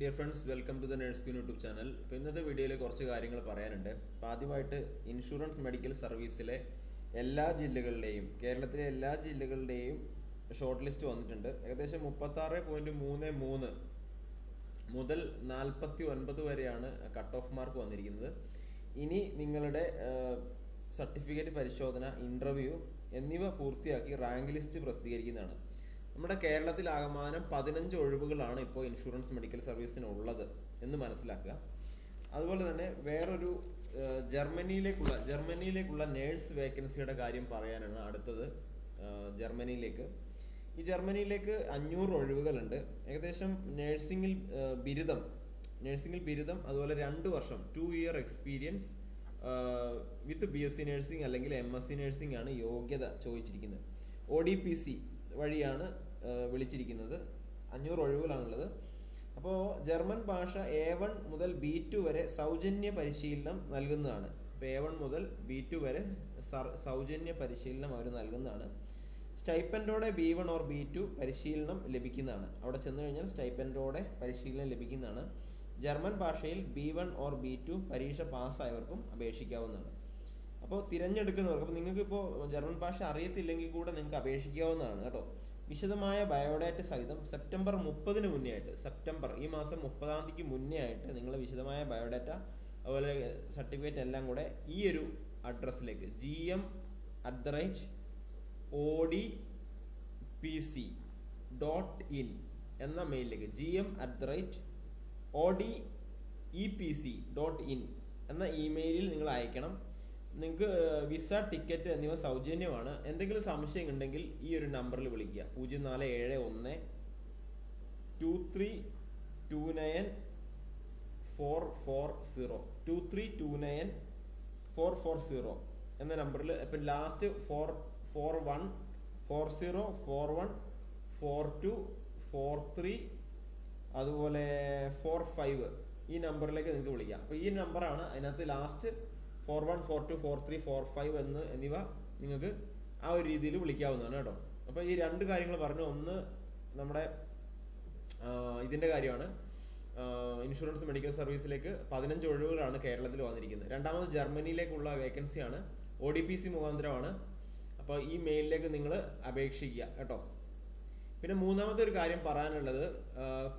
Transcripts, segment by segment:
Dear friends welcome to the nurse queen YouTube channel അപ്പോൾ ഇന്നത്തെ വീഡിയോയിൽ കുറച്ച് കാര്യങ്ങൾ പറയാനുണ്ട്. അപ്പോൾ ആദ്യമായിട്ട് ഇൻഷുറൻസ് മെഡിക്കൽ സർവീസിലെ എല്ലാ ജില്ലകളിലെയും കേരളത്തിലെ എല്ലാ ജില്ലകളുടെയും ഷോർട്ട് ലിസ്റ്റ് വന്നിട്ടുണ്ട്. ഏകദേശം മുപ്പത്താറ് പോയിന്റ് മൂന്ന് മൂന്ന് മുതൽ നാൽപ്പത്തി ഒൻപത് വരെയാണ് കട്ട് ഓഫ് മാർക്ക് വന്നിരിക്കുന്നത്. ഇനി നിങ്ങളുടെ സർട്ടിഫിക്കറ്റ് പരിശോധന ഇന്റർവ്യൂ എന്നിവ പൂർത്തിയാക്കി റാങ്ക് ലിസ്റ്റ് പ്രസിദ്ധീകരിക്കുന്നതാണ്. നമ്മുടെ കേരളത്തിൽ ആകമാനം പതിനഞ്ച് ഒഴിവുകളാണ് ഇപ്പോൾ ഇൻഷുറൻസ് മെഡിക്കൽ സർവീസിനുള്ളത് എന്ന് മനസ്സിലാക്കുക. അതുപോലെ തന്നെ വേറൊരു ജർമ്മനിയിലേക്കുള്ള ജർമ്മനിയിലേക്കുള്ള നേഴ്സ് വേക്കൻസിയുടെ കാര്യം പറയാനാണ് അടുത്തത് ജർമ്മനിയിലേക്ക്. ഈ ജർമ്മനിയിലേക്ക് അഞ്ഞൂറ് ഒഴിവുകളുണ്ട്. ഏകദേശം നഴ്സിംഗിൽ ബിരുദം നഴ്സിംഗിൽ ബിരുദം അതുപോലെ രണ്ട് വർഷം two year experience with B S C nursing അല്ലെങ്കിൽ എം എസ് സി നേഴ്സിംഗ് ആണ് യോഗ്യത ചോദിച്ചിരിക്കുന്നത്. ഒ ഡി പി സി വഴിയാണ് വിളിച്ചിരിക്കുന്നത്. അഞ്ഞൂറ് ഒഴിവുകളാണുള്ളത്. അപ്പോൾ ജർമ്മൻ ഭാഷ എ വൺ മുതൽ ബി ടു വരെ സൗജന്യ പരിശീലനം നൽകുന്നതാണ്. ഇപ്പോൾ എ വൺ മുതൽ ബി ടു വരെ സൗജന്യ പരിശീലനം അവർ നൽകുന്നതാണ്. സ്റ്റൈപ്പൻഡോടെ B one or B two പരിശീലനം ലഭിക്കുന്നതാണ്. അവിടെ ചെന്ന് കഴിഞ്ഞാൽ സ്റ്റൈപ്പൻഡോടെ പരിശീലനം ലഭിക്കുന്നതാണ്. ജർമ്മൻ ഭാഷയിൽ B one or B two പരീക്ഷ പാസ്സായവർക്കും അപേക്ഷിക്കാവുന്നതാണ്. അപ്പോൾ തിരഞ്ഞെടുക്കുന്നവർക്ക് അപ്പോൾ നിങ്ങൾക്കിപ്പോൾ ജർമ്മൻ ഭാഷ അറിയത്തില്ലെങ്കിൽ കൂടെ നിങ്ങൾക്ക് അപേക്ഷിക്കാവുന്നതാണ് കേട്ടോ. വിശദമായ ബയോഡാറ്റ സഹിതം സെപ്റ്റംബർ മുപ്പതിന് മുന്നേ ആയിട്ട് സെപ്റ്റംബർ ഈ മാസം മുപ്പതാം തീയതിക്ക് മുന്നേ ആയിട്ട് നിങ്ങൾ വിശദമായ ബയോഡാറ്റ അതുപോലെ സർട്ടിഫിക്കറ്റ് എല്ലാം കൂടെ ഈ ഒരു അഡ്രസ്സിലേക്ക് G M at the rate O D P C dot in എന്ന മെയിലിലേക്ക് G M at the rate O D E P C dot in എന്ന ഇമെയിലിൽ നിങ്ങൾ അയക്കണം. നിങ്ങൾക്ക് വിസ ടിക്കറ്റ് എന്നിവ സൗജന്യമാണ്. എന്തെങ്കിലും സംശയം ഉണ്ടെങ്കിൽ ഈ ഒരു നമ്പറിൽ വിളിക്കുക. പൂജ്യം നാല് ഏഴ് ഒന്ന് two three two nine four four zero two three two nine four four zero എന്ന നമ്പറിൽ ഇപ്പം last four four one four zero four one four two four three അതുപോലെ ഫോർ ഫൈവ് ഈ നമ്പറിലേക്ക് നിങ്ങൾക്ക് വിളിക്കാം. അപ്പോൾ ഈ നമ്പറാണ് അതിനകത്ത് last four one four two four three four five എന്ന് എന്നിവ നിങ്ങൾക്ക് ആ ഒരു രീതിയിൽ വിളിക്കാവുന്നതാണ് കേട്ടോ. അപ്പോൾ ഈ രണ്ട് കാര്യങ്ങൾ പറഞ്ഞു ഒന്ന് നമ്മുടെ ഇതിന്റെ കാര്യമാണ്. ഇൻഷുറൻസ് മെഡിക്കൽ സർവീസിലേക്ക് പതിനഞ്ച് ഒഴിവുകളാണ് കേരളത്തിൽ വന്നിരിക്കുന്നത്. രണ്ടാമത് ജർമ്മനിയിലേക്കുള്ള വേക്കൻസിയാണ്. ഒ ഡി പി സി മുഖാന്തരമാണ്. അപ്പോൾ ഈ മെയിലിലേക്ക് നിങ്ങൾ അപേക്ഷിക്കുക കേട്ടോ. പിന്നെ മൂന്നാമത്തെ ഒരു കാര്യം പറയാനുള്ളത്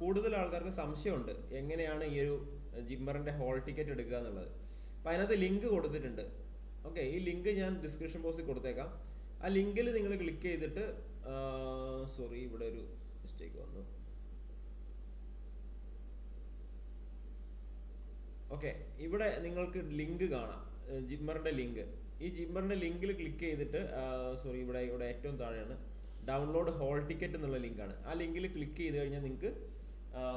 കൂടുതൽ ആൾക്കാർക്ക് സംശയമുണ്ട് എങ്ങനെയാണ് ഈ ഒരു ജിമ്മറിന്റെ ഹോൾ ടിക്കറ്റ് എടുക്കുക എന്നുള്ളത്. അപ്പം അതിനകത്ത് ലിങ്ക് കൊടുത്തിട്ടുണ്ട്. ഓക്കെ ഈ ലിങ്ക് ഞാൻ ഡിസ്ക്രിപ്ഷൻ ബോക്സിൽ കൊടുത്തേക്കാം. ആ ലിങ്കിൽ നിങ്ങൾ ക്ലിക്ക് ചെയ്തിട്ട് സോറി ഇവിടെ ഒരു മിസ്റ്റേക്ക് വന്നു. ഓക്കെ ഇവിടെ നിങ്ങൾക്ക് ലിങ്ക് കാണാം. ജിമ്മറിന്റെ ലിങ്ക് ഈ ജിമ്മറിന്റെ ലിങ്കിൽ ക്ലിക്ക് ചെയ്തിട്ട് സോറി ഇവിടെ ഇവിടെ ഏറ്റവും താഴെയാണ്. ഡൗൺലോഡ് ഹോൾ ടിക്കറ്റ് എന്നുള്ള ലിങ്കാണ് ആ ലിങ്കിൽ ക്ലിക്ക് ചെയ്ത് കഴിഞ്ഞാൽ നിങ്ങൾക്ക്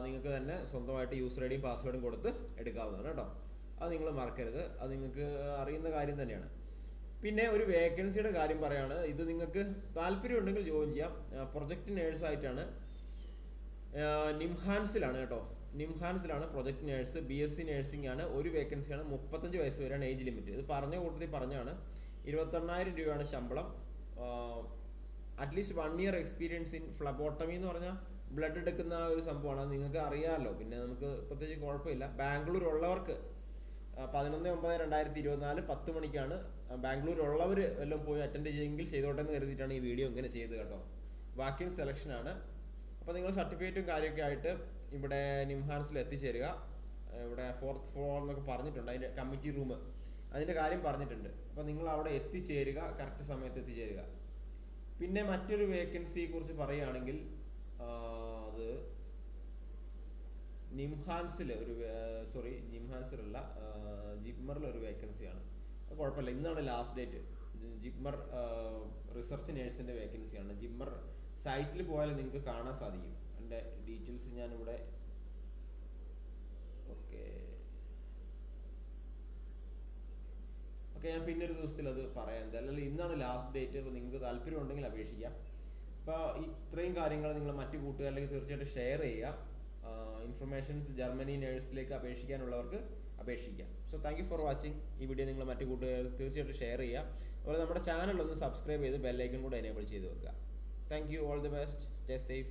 നിങ്ങൾക്ക് തന്നെ സ്വന്തമായിട്ട് യൂസർ ഐ ഡിയും പാസ്വേഡും കൊടുത്ത് എടുക്കാവുന്നതാണ് കേട്ടോ. അത് നിങ്ങൾ മറക്കരുത്. അത് നിങ്ങൾക്ക് അറിയുന്ന കാര്യം തന്നെയാണ്. പിന്നെ ഒരു വേക്കൻസിയുടെ കാര്യം പറയുകയാണ് ഇത് നിങ്ങൾക്ക് താല്പര്യം ഉണ്ടെങ്കിൽ ജോയിൻ ചെയ്യാം. പ്രൊജക്റ്റ് നേഴ്സ് ആയിട്ടാണ്. നിംഹാൻസിലാണ് കേട്ടോ. നിംഹാൻസിലാണ് project nurse. B S C nursing ആണ്. ഒരു വേക്കൻസിയാണ്. മുപ്പത്തഞ്ച് വയസ്സ് വരെയാണ് ഏജ് ലിമിറ്റ്. ഇത് പറഞ്ഞ കൂട്ടത്തിൽ പറഞ്ഞാണ്. ഇരുപത്തെണ്ണായിരം രൂപയാണ് ശമ്പളം. At least one year experience in phlebotomy എന്ന് പറഞ്ഞാൽ ബ്ലഡ് എടുക്കുന്ന ഒരു സംഭവമാണ്. നിങ്ങൾക്ക് അറിയാമല്ലോ. പിന്നെ നമുക്ക് പ്രത്യേകിച്ച് കുഴപ്പമില്ല. ബാംഗ്ലൂർ ഉള്ളവർക്ക് പതിനൊന്ന് ഒമ്പത് രണ്ടായിരത്തി ഇരുപത്തിനാല് പത്ത് മണിക്കാണ് ബാംഗ്ലൂർ ഉള്ളവർ വല്ലതും പോയി അറ്റൻഡ് ചെയ്യുമെങ്കിൽ ചെയ്തോട്ടെ എന്ന് കരുതിയിട്ടാണ് ഈ വീഡിയോ ഇങ്ങനെ ചെയ്തത് കേട്ടോ. വാക്കിൻ സെലക്ഷനാണ് അപ്പോൾ നിങ്ങൾ സർട്ടിഫിക്കറ്റും കാര്യമൊക്കെ ആയിട്ട് ഇവിടെ നിംഹാൻസിൽ എത്തിച്ചേരുക. ഇവിടെ ഫോർത്ത് ഫ്ലോർ എന്നൊക്കെ പറഞ്ഞിട്ടുണ്ട് അതിന്റെ കമ്മിറ്റി റൂം അതിന്റെ കാര്യം പറഞ്ഞിട്ടുണ്ട്. അപ്പോൾ നിങ്ങൾ അവിടെ എത്തിച്ചേരുക കറക്റ്റ് സമയത്ത് എത്തിച്ചേരുക. പിന്നെ മറ്റൊരു വേക്കൻസിയെ കുറിച്ച് പറയുകയാണെങ്കിൽ അത് നിംഹാൻസിൽ ഒരു സോറി നിംഹാൻസിലുള്ള ജിപ്മറിൽ ഒരു അപ്പോൾ കുഴപ്പമില്ല. ഇന്നാണ് ലാസ്റ്റ് ഡേറ്റ് ജിപ്മർ റിസർച്ച് നേഴ്സിന്റെ വേക്കൻസിയാണ്. ജിപ്മർ സൈറ്റിൽ പോയാൽ നിങ്ങൾക്ക് കാണാൻ സാധിക്കും. എന്റെ ഡീറ്റെയിൽസ് ഞാനിവിടെ ഓക്കെ. ഓക്കെ ഞാൻ പിന്നെ ഒരു ദിവസത്തിൽ അത് പറയാം. എന്തായാലും ഇന്നാണ് ലാസ്റ്റ് ഡേറ്റ് അപ്പോൾ നിങ്ങൾക്ക് താല്പര്യം ഉണ്ടെങ്കിൽ അപേക്ഷിക്കാം. അപ്പോൾ ഇത്രയും കാര്യങ്ങൾ നിങ്ങൾ മറ്റു കൂട്ടുകാരിലേക്ക് തീർച്ചയായിട്ടും ഷെയർ ചെയ്യുക. ഇൻഫർമേഷൻസ് ജർമ്മനി നേഴ്സിലേക്ക് അപേക്ഷിക്കാനുള്ളവർക്ക് അപേക്ഷിക്കാം. So thank you for watching ഈ വീഡിയോ നിങ്ങൾ മറ്റു കൂട്ടുകാർക്ക് തീർച്ചയായിട്ടും ഷെയർ ചെയ്യുക അതുപോലെ നമ്മുടെ ചാനൽ ഒന്ന് സബ്സ്ക്രൈബ് ചെയ്ത് ബെല്ലൈക്കൺ കൂടെ എനേബിൾ ചെയ്ത് വെക്കുക. Thank you all the best stay safe